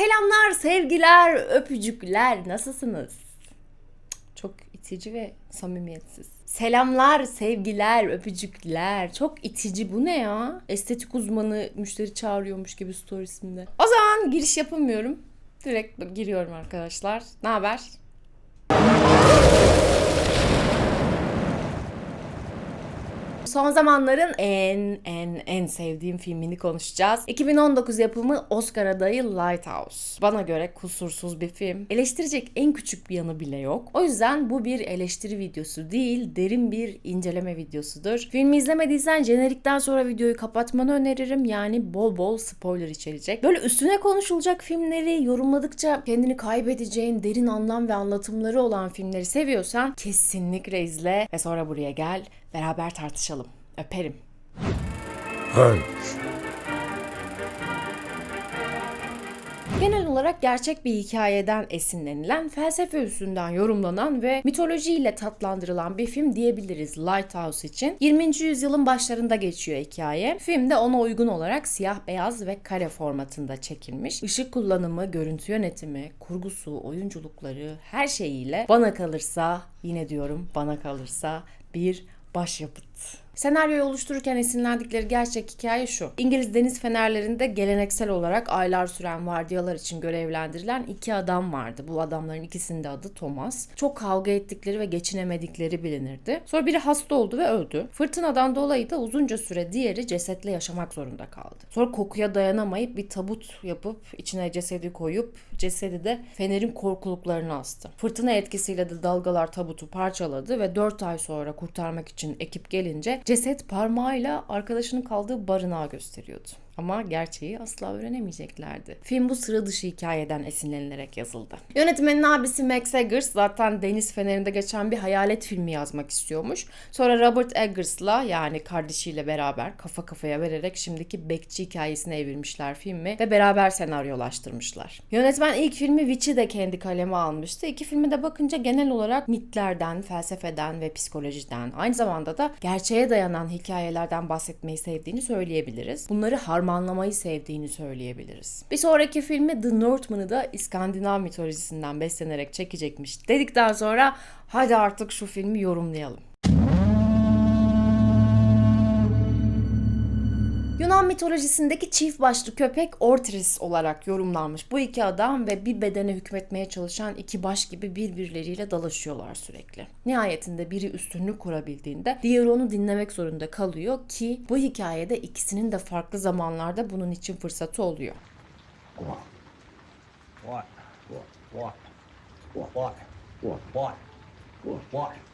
Selamlar, sevgiler, öpücükler. Nasılsınız? Çok itici ve samimiyetsiz. Selamlar, sevgiler, öpücükler. Çok itici. Bu ne ya? Estetik uzmanı müşteri çağırıyormuş gibi storiesinde. O zaman giriş yapamıyorum. Direkt giriyorum arkadaşlar. Ne haber? Son zamanların en en en sevdiğim filmini konuşacağız. 2019 yapımı Oscar adayı Lighthouse. Bana göre kusursuz bir film. Eleştirecek en küçük bir yanı bile yok. O yüzden bu bir eleştiri videosu değil, derin bir inceleme videosudur. Filmi izlemediysen jenerikten sonra videoyu kapatmanı öneririm. Yani bol bol spoiler içerecek. Böyle üstüne konuşulacak filmleri yorumladıkça kendini kaybedeceğin derin anlam ve anlatımları olan filmleri seviyorsan kesinlikle izle ve sonra buraya gel beraber tartışalım. Öperim. Hans. Genel olarak gerçek bir hikayeden esinlenilen, felsefe üstünden yorumlanan ve mitolojiyle tatlandırılan bir film diyebiliriz Lighthouse için. 20. yüzyılın başlarında geçiyor hikaye. Film de ona uygun olarak siyah, beyaz ve kare formatında çekilmiş. Işık kullanımı, görüntü yönetimi, kurgusu, oyunculukları her şeyiyle bana kalırsa, yine diyorum bana kalırsa bir başyapıt. Senaryoyu oluştururken esinlendikleri gerçek hikaye şu. İngiliz deniz fenerlerinde geleneksel olarak aylar süren vardiyalar için görevlendirilen iki adam vardı. Bu adamların ikisinin de adı Thomas. Çok kavga ettikleri ve geçinemedikleri bilinirdi. Sonra biri hasta oldu ve öldü. Fırtınadan dolayı da uzunca süre diğeri cesetle yaşamak zorunda kaldı. Sonra kokuya dayanamayıp bir tabut yapıp içine cesedi koyup cesedi de fenerin korkuluklarına astı. Fırtına etkisiyle de dalgalar tabutu parçaladı ve 4 ay sonra kurtarmak için ekip gelince ceset parmağıyla arkadaşının kaldığı barınağı gösteriyordu. Ama gerçeği asla öğrenemeyeceklerdi. Film bu sıra dışı hikayeden esinlenilerek yazıldı. Yönetmenin abisi Max Eggers zaten Deniz Feneri'nde geçen bir hayalet filmi yazmak istiyormuş. Sonra Robert Eggers'la yani kardeşiyle beraber kafa kafaya vererek şimdiki bekçi hikayesine evirmişler filmi ve beraber senaryolaştırmışlar. Yönetmen ilk filmi Witch'i de kendi kaleme almıştı. İki filmi de bakınca genel olarak mitlerden, felsefeden ve psikolojiden aynı zamanda da gerçeğe dayanan hikayelerden bahsetmeyi sevdiğini söyleyebiliriz. Bunları harmanlamayı sevdiğini söyleyebiliriz. Bir sonraki filmi The Northman'ı da İskandinav mitolojisinden beslenerek çekecekmiş dedikten sonra hadi artık şu filmi yorumlayalım. Yunan mitolojisindeki çift başlı köpek Ortris olarak yorumlanmış. Bu iki adam ve bir bedene hükmetmeye çalışan iki baş gibi birbirleriyle dalaşıyorlar sürekli. Nihayetinde biri üstünlük kurabildiğinde diğeri onu dinlemek zorunda kalıyor ki bu hikayede ikisinin de farklı zamanlarda bunun için fırsatı oluyor. What? What? What? What? What? What? What? What? What?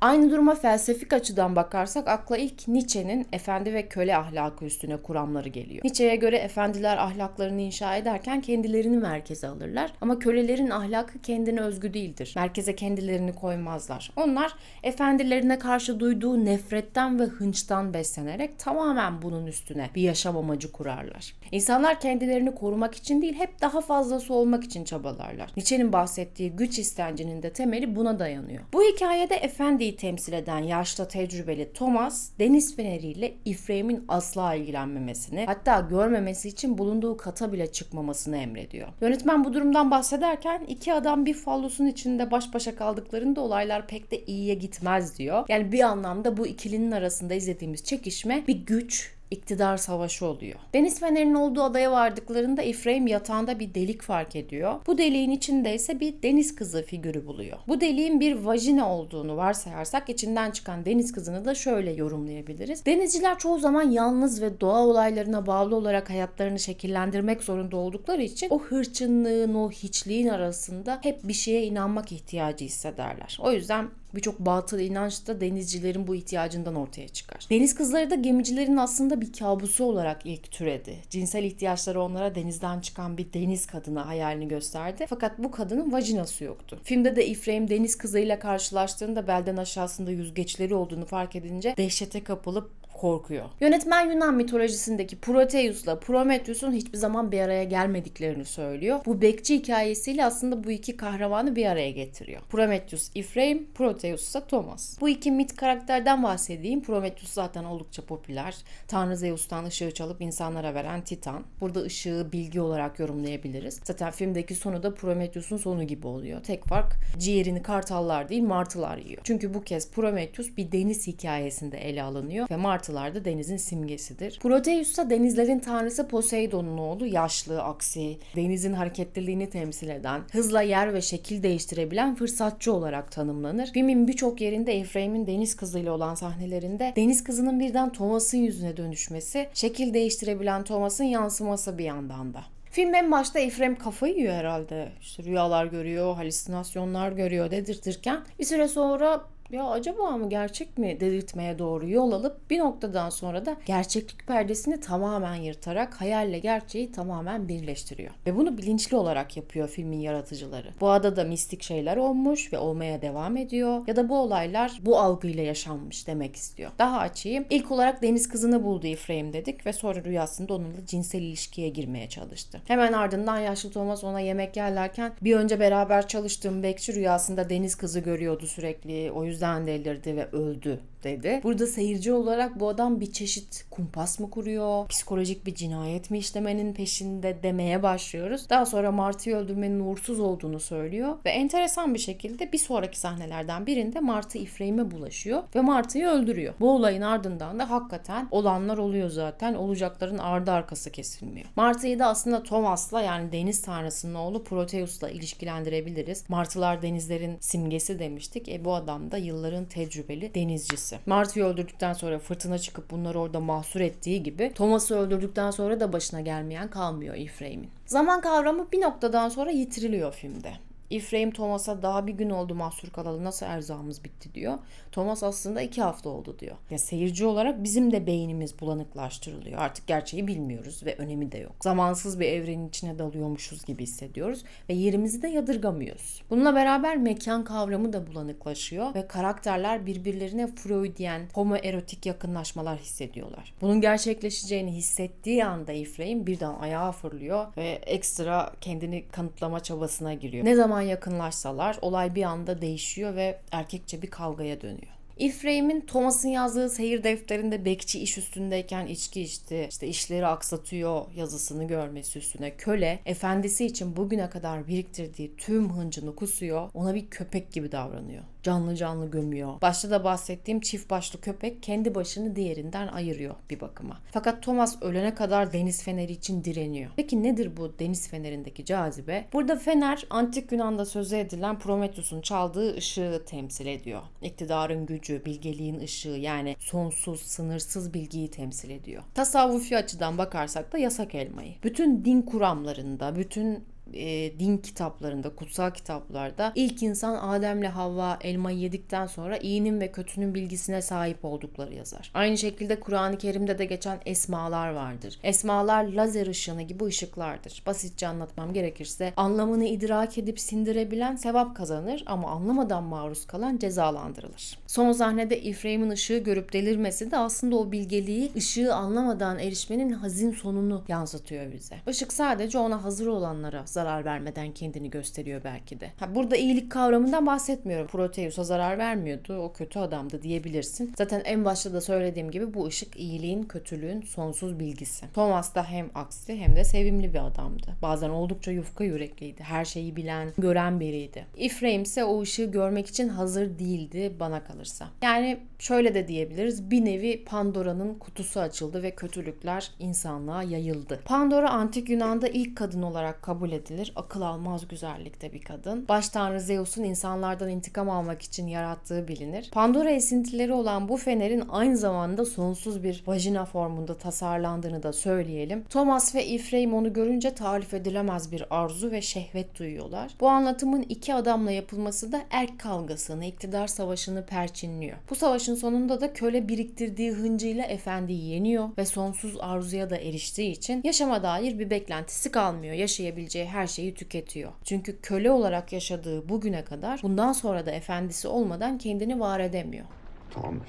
Aynı duruma felsefik açıdan bakarsak akla ilk Nietzsche'nin efendi ve köle ahlakı üstüne kuramları geliyor. Nietzsche'ye göre efendiler ahlaklarını inşa ederken kendilerini merkeze alırlar ama kölelerin ahlakı kendine özgü değildir. Merkeze kendilerini koymazlar. Onlar efendilerine karşı duyduğu nefretten ve hınçtan beslenerek tamamen bunun üstüne bir yaşam amacı kurarlar. İnsanlar kendilerini korumak için değil hep daha fazlası olmak için çabalarlar. Nietzsche'nin bahsettiği güç istencinin de temeli buna dayanıyor. Bu hikayede efendiyi temsil eden yaşlı tecrübeli Thomas deniz feneriyle Ifraim'in asla ilgilenmemesini hatta görmemesi için bulunduğu kata bile çıkmamasını emrediyor. Yönetmen bu durumdan bahsederken iki adam bir fallosun içinde baş başa kaldıklarında olaylar pek de iyiye gitmez diyor. Yani bir anlamda bu ikilinin arasında izlediğimiz çekişme bir güç, iktidar savaşı oluyor. Deniz fenerinin olduğu adaya vardıklarında Efraim yatağında bir delik fark ediyor. Bu deliğin içinde ise bir deniz kızı figürü buluyor. Bu deliğin bir vajina olduğunu varsayarsak içinden çıkan deniz kızını da şöyle yorumlayabiliriz. Denizciler çoğu zaman yalnız ve doğa olaylarına bağlı olarak hayatlarını şekillendirmek zorunda oldukları için o hırçınlığın, o hiçliğin arasında hep bir şeye inanmak ihtiyacı hissederler. O yüzden Birçok batıl inanç da denizcilerin bu ihtiyacından ortaya çıkar. Deniz kızları da gemicilerin aslında bir kabusu olarak ilk türedi. Cinsel ihtiyaçları onlara denizden çıkan bir deniz kadını hayalini gösterdi. Fakat bu kadının vajinası yoktu. Filmde de Efraim deniz kızıyla karşılaştığında belden aşağısında yüzgeçleri olduğunu fark edince dehşete kapılıp korkuyor. Yönetmen Yunan mitolojisindeki Proteus'la Prometheus'un hiçbir zaman bir araya gelmediklerini söylüyor. Bu bekçi hikayesiyle aslında bu iki kahramanı bir araya getiriyor. Prometheus Ephraim, Proteus ise Thomas. Bu iki mit karakterden bahsedeyim. Prometheus zaten oldukça popüler. Tanrı Zeus'tan ışığı çalıp insanlara veren Titan. Burada ışığı bilgi olarak yorumlayabiliriz. Zaten filmdeki sonu da Prometheus'un sonu gibi oluyor. Tek fark ciğerini kartallar değil martılar yiyor. Çünkü bu kez Prometheus bir deniz hikayesinde ele alınıyor ve martılar da denizin simgesidir. Proteus ise denizlerin tanrısı Poseidon'un oğlu yaşlı, aksi, denizin hareketliliğini temsil eden, hızla yer ve şekil değiştirebilen fırsatçı olarak tanımlanır. Filmin birçok yerinde Ephraim'in deniz kızıyla olan sahnelerinde deniz kızının birden Thomas'ın yüzüne dönüşmesi, şekil değiştirebilen Thomas'ın yansıması bir yandan da. Film en başta Ephraim kafayı yiyor herhalde. İşte rüyalar görüyor, halüsinasyonlar görüyor dedirtirken bir süre sonra ya acaba mı gerçek mi dedirtmeye doğru yol alıp bir noktadan sonra da gerçeklik perdesini tamamen yırtarak hayalle gerçeği tamamen birleştiriyor. Ve bunu bilinçli olarak yapıyor filmin yaratıcıları. Bu adada mistik şeyler olmuş ve olmaya devam ediyor ya da bu olaylar bu algıyla yaşanmış demek istiyor. Daha açayım. İlk olarak deniz kızını buldu Ephraim dedik ve sonra rüyasında onunla cinsel ilişkiye girmeye çalıştı. Hemen ardından yaşlı Thomas ona yemek yerlerken bir önce beraber çalıştığım bekçi rüyasında deniz kızı görüyordu sürekli. O yüzden delirdi ve öldü dedi. Burada seyirci olarak bu adam bir çeşit kumpas mı kuruyor, psikolojik bir cinayet mi işlemenin peşinde demeye başlıyoruz. Daha sonra Martı'yı öldürmenin uğursuz olduğunu söylüyor ve enteresan bir şekilde bir sonraki sahnelerden birinde Martı Ephraim'e bulaşıyor ve Martı'yı öldürüyor. Bu olayın ardından da hakikaten olanlar oluyor zaten. Olacakların ardı arkası kesilmiyor. Martı'yı da aslında Thomas'la yani deniz tanrısının oğlu Proteus'la ilişkilendirebiliriz. Martılar denizlerin simgesi demiştik. E bu adam da yılların tecrübeli denizcisi. Martı'yı öldürdükten sonra fırtına çıkıp bunları orada mahsur ettiği gibi Thomas'ı öldürdükten sonra da başına gelmeyen kalmıyor Ephraim'in. Zaman kavramı bir noktadan sonra yitiriliyor filmde. Ephraim Thomas'a daha bir gün oldu mahsur kalalı nasıl erzağımız bitti diyor. Thomas aslında iki hafta oldu diyor. Ya seyirci olarak bizim de beynimiz bulanıklaştırılıyor. Artık gerçeği bilmiyoruz ve önemi de yok. Zamansız bir evrenin içine dalıyormuşuz gibi hissediyoruz ve yerimizi de yadırgamıyoruz. Bununla beraber mekan kavramı da bulanıklaşıyor ve karakterler birbirlerine Freudian, homoerotik yakınlaşmalar hissediyorlar. Bunun gerçekleşeceğini hissettiği anda Ephraim birden ayağa fırlıyor ve ekstra kendini kanıtlama çabasına giriyor. Ne zaman yakınlaşsalar olay bir anda değişiyor ve erkekçe bir kavgaya dönüyor. Ephraim'in Thomas'ın yazdığı seyir defterinde bekçi iş üstündeyken içki içti, işte işleri aksatıyor yazısını görmesi üstüne köle, efendisi için bugüne kadar biriktirdiği tüm hıncını kusuyor, ona bir köpek gibi davranıyor. Canlı canlı gömüyor. Başta da bahsettiğim çift başlı köpek kendi başını diğerinden ayırıyor bir bakıma. Fakat Thomas ölene kadar deniz feneri için direniyor. Peki nedir bu deniz fenerindeki cazibe? Burada fener antik Yunan'da sözü edilen Prometheus'un çaldığı ışığı temsil ediyor. İktidarın gücü, bilgeliğin ışığı yani sonsuz, sınırsız bilgiyi temsil ediyor. Tasavvufi açıdan bakarsak da yasak elmayı. Bütün din kuramlarında, bütün e, din kitaplarında, kutsal kitaplarda ilk insan Adem'le Havva elmayı yedikten sonra iyinin ve kötünün bilgisine sahip oldukları yazar. Aynı şekilde Kur'an-ı Kerim'de de geçen esmalar vardır. Esmalar lazer ışını gibi ışıklardır. Basitçe anlatmam gerekirse anlamını idrak edip sindirebilen sevap kazanır ama anlamadan maruz kalan cezalandırılır. Son sahnede Ephraim'in ışığı görüp delirmesi de aslında o bilgeliği ışığı anlamadan erişmenin hazin sonunu yansıtıyor bize. Işık sadece ona hazır olanlara zarar vermeden kendini gösteriyor belki de. Ha, burada iyilik kavramından bahsetmiyorum. Proteus'a zarar vermiyordu. O kötü adamdı diyebilirsin. Zaten en başta da söylediğim gibi bu ışık iyiliğin, kötülüğün sonsuz bilgisi. Thomas da hem aksi hem de sevimli bir adamdı. Bazen oldukça yufka yürekliydi. Her şeyi bilen, gören biriydi. Ephraim ise o ışığı görmek için hazır değildi bana kalırsa. Yani şöyle de diyebiliriz. Bir nevi Pandora'nın kutusu açıldı ve kötülükler insanlığa yayıldı. Pandora antik Yunan'da ilk kadın olarak kabul edilir. Akıl almaz güzellikte bir kadın. Baş tanrı Zeus'un insanlardan intikam almak için yarattığı bilinir. Pandora esintileri olan bu fenerin aynı zamanda sonsuz bir vajina formunda tasarlandığını da söyleyelim. Thomas ve Ephraim onu görünce tarif edilemez bir arzu ve şehvet duyuyorlar. Bu anlatımın iki adamla yapılması da erk kavgasını, iktidar savaşını perçinliyor. Bu savaşın sonunda da köle biriktirdiği hıncıyla efendiyi yeniyor ve sonsuz arzuya da eriştiği için yaşama dair bir beklentisi kalmıyor. Yaşayabileceği her şeyi tüketiyor. Çünkü köle olarak yaşadığı bugüne kadar bundan sonra da efendisi olmadan kendini var edemiyor. Thomas.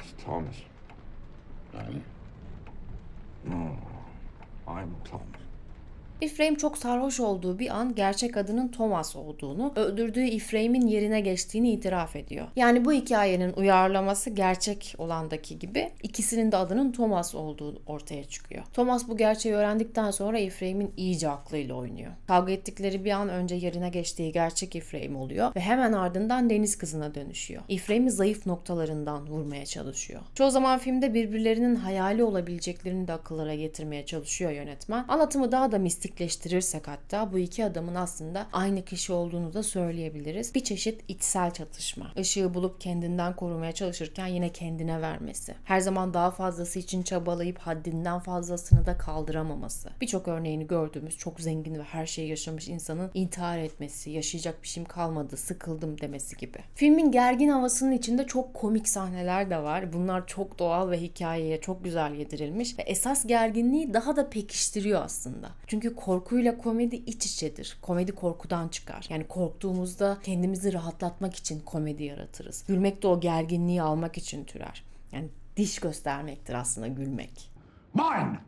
It's Thomas. No, I'm Thomas. Ephraim çok sarhoş olduğu bir an gerçek adının Thomas olduğunu, öldürdüğü Ephraim'in yerine geçtiğini itiraf ediyor. Yani bu hikayenin uyarlaması gerçek olandaki gibi ikisinin de adının Thomas olduğu ortaya çıkıyor. Thomas bu gerçeği öğrendikten sonra Ephraim'in iyice aklıyla oynuyor. Kavga ettikleri bir an önce yerine geçtiği gerçek Ephraim oluyor ve hemen ardından deniz kızına dönüşüyor. Ephraim'i zayıf noktalarından vurmaya çalışıyor. Çoğu zaman filmde birbirlerinin hayali olabileceklerini de akıllara getirmeye çalışıyor yönetmen. Anlatımı daha da mistikleştirirsek hatta bu iki adamın aslında aynı kişi olduğunu da söyleyebiliriz. Bir çeşit içsel çatışma. Işığı bulup kendinden korumaya çalışırken yine kendine vermesi. Her zaman daha fazlası için çabalayıp haddinden fazlasını da kaldıramaması. Birçok örneğini gördüğümüz çok zengin ve her şeyi yaşamış insanın intihar etmesi, yaşayacak bir şeyim kalmadı, sıkıldım demesi gibi. Filmin gergin havasının içinde çok komik sahneler de var. Bunlar çok doğal ve hikayeye çok güzel yedirilmiş ve esas gerginliği daha da pekiştiriyor aslında. Çünkü korkuyla komedi iç içedir. Komedi korkudan çıkar. Yani korktuğumuzda kendimizi rahatlatmak için komedi yaratırız. Gülmek de o gerginliği almak için türer. Yani diş göstermektir aslında gülmek. Mine!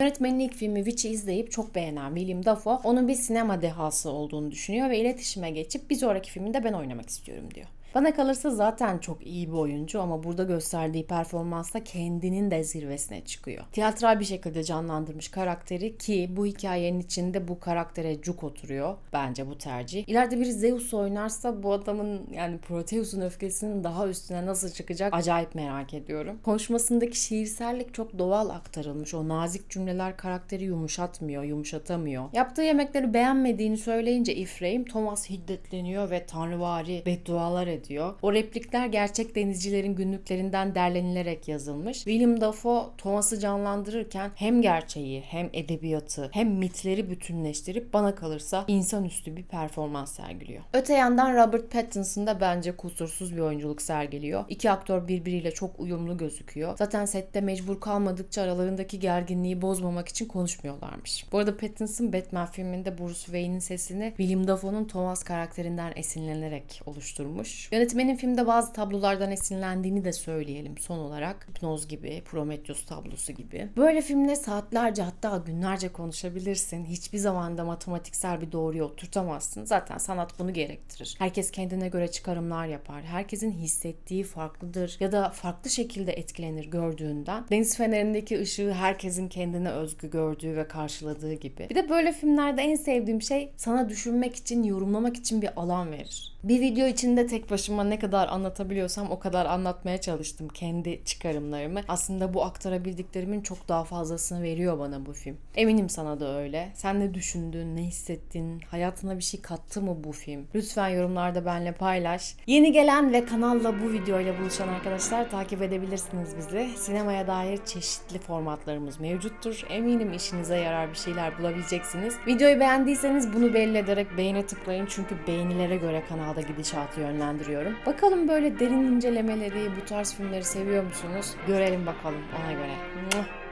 Yönetmenin ilk filmi Witch'i izleyip çok beğenen William Dafoe onun bir sinema dehası olduğunu düşünüyor ve iletişime geçip bir sonraki filminde ben oynamak istiyorum diyor. Bana kalırsa zaten çok iyi bir oyuncu ama burada gösterdiği performansla kendinin de zirvesine çıkıyor. Tiyatral bir şekilde canlandırmış karakteri ki bu hikayenin içinde bu karaktere cuk oturuyor. Bence bu tercih. İleride bir Zeus oynarsa bu adamın yani Proteus'un öfkesinin daha üstüne nasıl çıkacak acayip merak ediyorum. Konuşmasındaki şiirsellik çok doğal aktarılmış. O nazik cümleler karakteri yumuşatmıyor, yumuşatamıyor. Yaptığı yemekleri beğenmediğini söyleyince Ephraim, Thomas hiddetleniyor ve tanrıvari beddualar ediyor. O replikler gerçek denizcilerin günlüklerinden derlenilerek yazılmış. William Dafoe Thomas'ı canlandırırken hem gerçeği hem edebiyatı hem mitleri bütünleştirip bana kalırsa insanüstü bir performans sergiliyor. Öte yandan Robert Pattinson da bence kusursuz bir oyunculuk sergiliyor. İki aktör birbiriyle çok uyumlu gözüküyor. Zaten sette mecbur kalmadıkça aralarındaki gerginliği bozmamak için konuşmuyorlarmış. Bu arada Pattinson Batman filminde Bruce Wayne'in sesini William Dafoe'nun Thomas karakterinden esinlenerek oluşturmuş. Yönetmenin filmde bazı tablolardan esinlendiğini de söyleyelim son olarak. Hipnoz gibi, Prometheus tablosu gibi. Böyle filmleri saatlerce hatta günlerce konuşabilirsin. Hiçbir zaman da matematiksel bir doğruyu oturtamazsın. Zaten sanat bunu gerektirir. Herkes kendine göre çıkarımlar yapar. Herkesin hissettiği farklıdır ya da farklı şekilde etkilenir gördüğünden. Deniz fenerindeki ışığı herkesin kendine özgü gördüğü ve karşıladığı gibi. Bir de böyle filmlerde en sevdiğim şey sana düşünmek için, yorumlamak için bir alan verir. Bir video içinde tek başıma ne kadar anlatabiliyorsam o kadar anlatmaya çalıştım kendi çıkarımlarımı. Aslında bu aktarabildiklerimin çok daha fazlasını veriyor bana bu film. Eminim sana da öyle. Sen ne düşündün, ne hissettin, hayatına bir şey kattı mı bu film? Lütfen yorumlarda benimle paylaş. Yeni gelen ve kanalla bu videoyla buluşan arkadaşlar takip edebilirsiniz bizi. Sinemaya dair çeşitli formatlarımız mevcuttur. Eminim işinize yarar bir şeyler bulabileceksiniz. Videoyu beğendiyseniz bunu belli ederek beğene tıklayın çünkü beğenilere göre kanalda gidişatı yönlendiriyorum. Bakalım böyle derin incelemeleri, bu tarz filmleri seviyor musunuz? Görelim bakalım ona göre.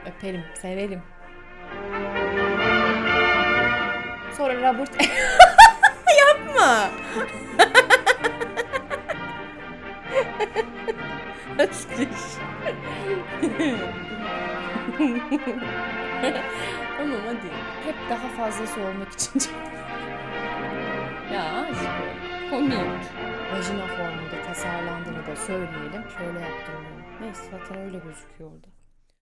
Öperim, severim. Sonra Robert... Yapma! Aşkış. tamam hadi. Hep daha fazlası olmak için Ya aşkım. Komik. Vajina formunda tasarlandığını da söyleyelim. Şöyle yaptım. Neyse zaten öyle gözüküyor orada.